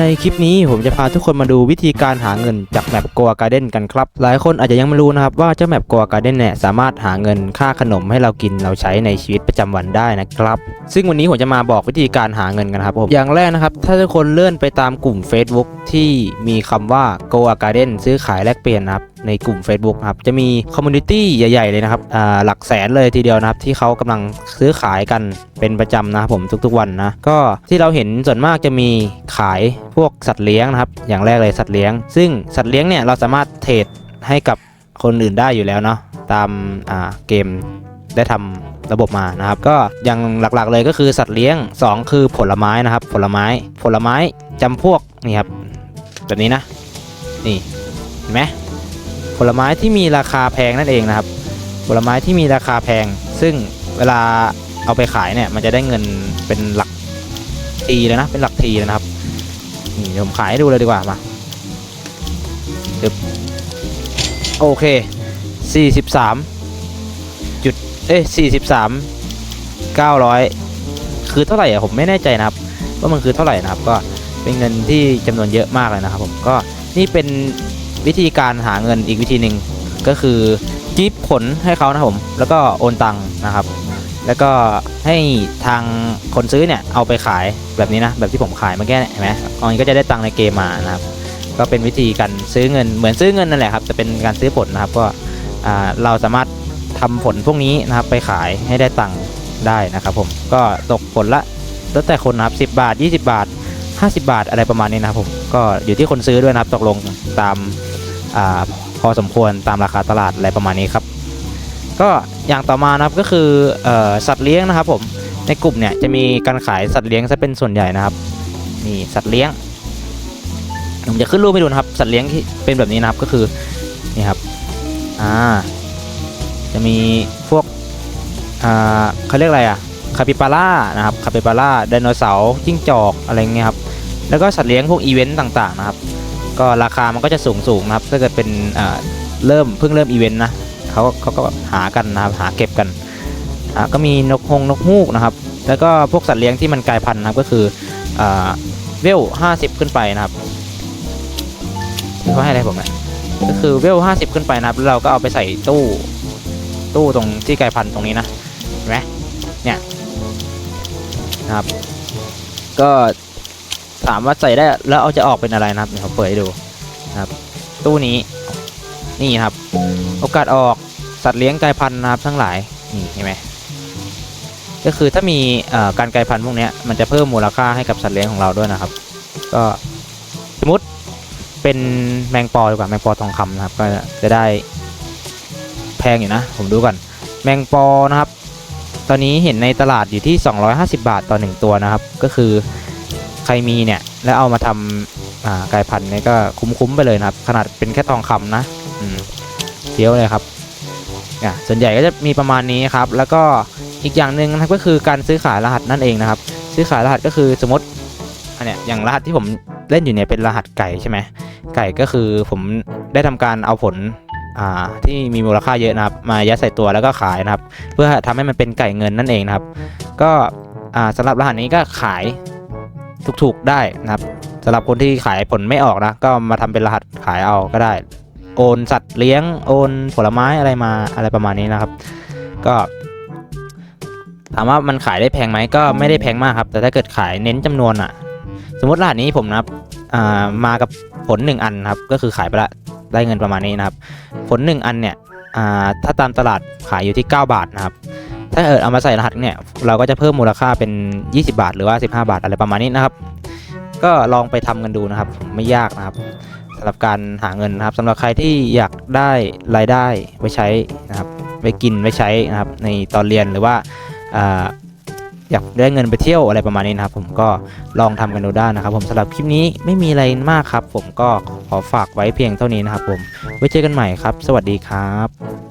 ในคลิปนี้ผมจะพาทุกคนมาดูวิธีการหาเงินจากแมปโก a การ์เด้นกันครับ หลายคนอาจจะยังไม่รู้นะครับว่าเจ้าแมปโก a การ์เด้นเนี่ยสามารถหาเงินค่าขนมให้เรากินเราใช้ในชีวิตประจำวันได้นะครับ ซึ่งวันนี้ผมจะมาบอกวิธีการหาเงินกันครับผมอย่างแรกนะครับ ถ้าทุกคนเลื่อนไปตามกลุ่ม Facebook ที่มีคำว่ากัวการ์เด้นซื้อขายแลกเปลี่ยนนะครับ ในกลุ่ม Facebook นะครับจะมีคอมมูนิตี้ใหญ่ ๆ เลยนะครับหลักแสนเลยทีเดียวนะครับ ที่เขากำลังซื้อขายกันเป็นประจำนะครับผมทุกๆวันนะก็ที่เราเห็นส่วนมากจะมีขายพวกสัตว์เลี้ยงนะครับ อย่างแรกเลยสัตว์เลี้ยง ซึ่งสัตว์เลี้ยงเนี่ยเราสามารถเทรดให้กับคนอื่นได้อยู่แล้วเนาะตามาเกมได้ทำระบบมานะครับ ก็อย่างหลักๆเลยก็คือสัตว์เลี้ยง 2 คือผลไม้นะครับ ผลไม้ผลไม้จำพวกนี่ครับแบบนี้นะ นี่เห็นไหม ผลไม้ที่มีราคาแพงนั่นเองนะครับ ผลไม้ที่มีราคาแพง ซึ่งเวลาเอาไปขายเนี่ยมันจะได้เงินเป็นหลักทีเลยนะเป็นหลักทีเลยนะครับนี่เดี๋ยวผมขายให้ดูเลยดีกว่ามาดึบโอเค 43จุดเอ้ยสี่สิบสามเก้าร้อยคือเท่าไหร่อะผมไม่แน่ใจนะครับ ว่ามันคือเท่าไหร่นะครับ ก็เป็นเงินที่จำนวนเยอะมากเลยนะครับผมก็นี่เป็น วิธีการหาเงินอีกวิธีหนึ่งก็คือกิฟผลให้เขานะผม แล้วก็โอนตังค์นะครับ แล้วก็ให้ทางคนซื้อเนี่ยเอาไปขายแบบนี้นะ แบบที่ผมขายเมื่อกี้เนี่ยเห็นไหมมันก็จะได้ตังค์ในเกมมานะครับ ก็เป็นวิธีการซื้อเงินเหมือนซื้อเงินนั่นแหละครับจะเป็นการซื้อผลนะครับก็เราสามารถทำผลพวกนี้นะครับไปขายให้ได้ตังค์ได้นะครับ ผมก็ตกผลละแล้วแต่คนนะครับ 10 บาท 20 บาท 50 บาทอะไรประมาณนี้นะครับผมก็อยู่ที่คนซื้อด้วยนะครับตกลงตาม พอสมควรตามราคาตลาดอะไรประมาณนี้ครับ ก็อย่างต่อมานะครับก็คืออสัตว์เลี้ยงนะครับผมในกลุ่มเนี่ยจะมีการขายสัตว์เลี้ยงซะเป็นส่วนใหญ่นะครับนี่สัตว์เลี้ยงผมจะขึ้นรูปให้ดูนะครับ สัตว์เลี้ยงที่เป็นแบบนี้นะครับก็คือนี่ครับอ่าจะมีพวกอ่าเขาเรียกอะไรอะคาปิบาร่านะครับคาปิบาร่าไดโนเสาร์จิ้งจอกอะไรเงี้ยครับแล้วก็สัตว์เลี้ยงพวกอีเวนต์ต่างๆนะครับ ก็ราคามันก็จะสูงสูงนะครับถ้าเกิดเป็นเริ่มเพิ่งเริ่มอีเวนต์นะเขาเขาก็หากันนะครับหาเก็บกันก็มีนกฮงนกฮูกนะครับ แล้วก็พวกสัตว์เลี้ยงที่มันกลายพันธุ์นะครับก็คืออ่าเวล50 ขึ้นไปนะครับเขาให้อะไรผมนะก็คือเวล50 ขึ้นไปนะครับแล้วเราก็เอาไปใส่ตู้ตู้ตรงที่ไก่พันธุ์ตรงนี้นะเห็นไหมเนี่ยนะครับ ก็ ถามว่าใส่ได้แล้วเอาจะออกเป็นอะไรนะครับเดี๋ยวผมเปิดให้ดูนะครับ ตู้นี้นี่ครับ โอกาสออกสัตว์เลี้ยงไก่พันธุ์นะครับทั้งหลายนี่เห็นไหมก็คือถ้ามีการไก่พันธุ์พวกนี้มันจะเพิ่มมูลค่าให้กับสัตว์เลี้ยงของเราด้วยนะครับ ก็สมมติเป็นแมงปอดีกว่าแมงปอทองคำนะครับ ก็จะได้แพงอยู่นะ ผมดูก่อนแมงปอนะครับ ตอนนี้เห็นในตลาดอยู่ที่ 250 บาทต่อ 1 ตัวนะครับ ก็คือ ใครมีเนี่ย แล้วเอามาทำกายพันธุ์เนี่ยก็คุ้มๆไปเลยนะครับ ขนาดเป็นแค่ทองคำนะเที่ยวเลยครับส่วนใหญ่ก็จะมีประมาณนี้ครับ แล้วก็อีกอย่างหนึ่งนะก็คือการซื้อขายรหัสนั่นเองนะครับ ซื้อขายรหัสก็คือสมมติอันเนี้ยอย่างรหัสที่ผมเล่นอยู่เนี่ยเป็นรหัสไก่ใช่ไหมไก่ก็คือผมได้ทำการเอาผลาที่มีมูลค่าเยอะนะครับ มายัดใส่ตัวแล้วก็ขายนะครับ เพื่อทำให้มันเป็นไก่เงินนั่นเองนะครับ ก็อ่าสำหรับรหัสนี้ก็ขาย ถูกๆได้นะครับสำหรับคนที่ขายผลไม่ออกนะ ก็มาทำเป็นรหัสขายเอาก็ได้ โอนสัตว์เลี้ยงโอนผลไม้อะไรมาอะไรประมาณนี้นะครับ ก็ถามว่ามันขายได้แพงไหมก็ไม่ได้แพงมากครับ แต่ถ้าเกิดขายเน้นจำนวนอะสมมติรหัสนี้ผมนะครับมากับผลหนึ่งอันครับ ก็คือขายไปละได้เงินประมาณนี้นะครับ ผลหนึ่งอันเนี่ยถ้าตามตลาดขายอยู่ที่ 9 บาทนะครับ ถ้าเกิดเอามาใส่รหัสเนี่ย เราก็จะเพิ่มมูลค่าเป็น 20 บาท หรือว่า 15 บาทอะไรประมาณนี้นะครับ ก็ลองไปทำกันดูนะครับ ไม่ยากนะครับสำหรับการหาเงินนะครับสำหรับใครที่อยากได้รายได้ไว้ใช้นะครับไว้กินไว้ใช้นะครับในตอนเรียนหรือว่าอ่าอยากได้เงินไปเที่ยวอะไรประมาณนี้นะครับ ผมก็ลองทำกันดูได้นะครับ ผมสำหรับคลิปนี้ไม่มีอะไรมากครับ ผมก็ขอฝากไว้เพียงเท่านี้นะครับ ผมไว้เจอกันใหม่ครับ สวัสดีครับ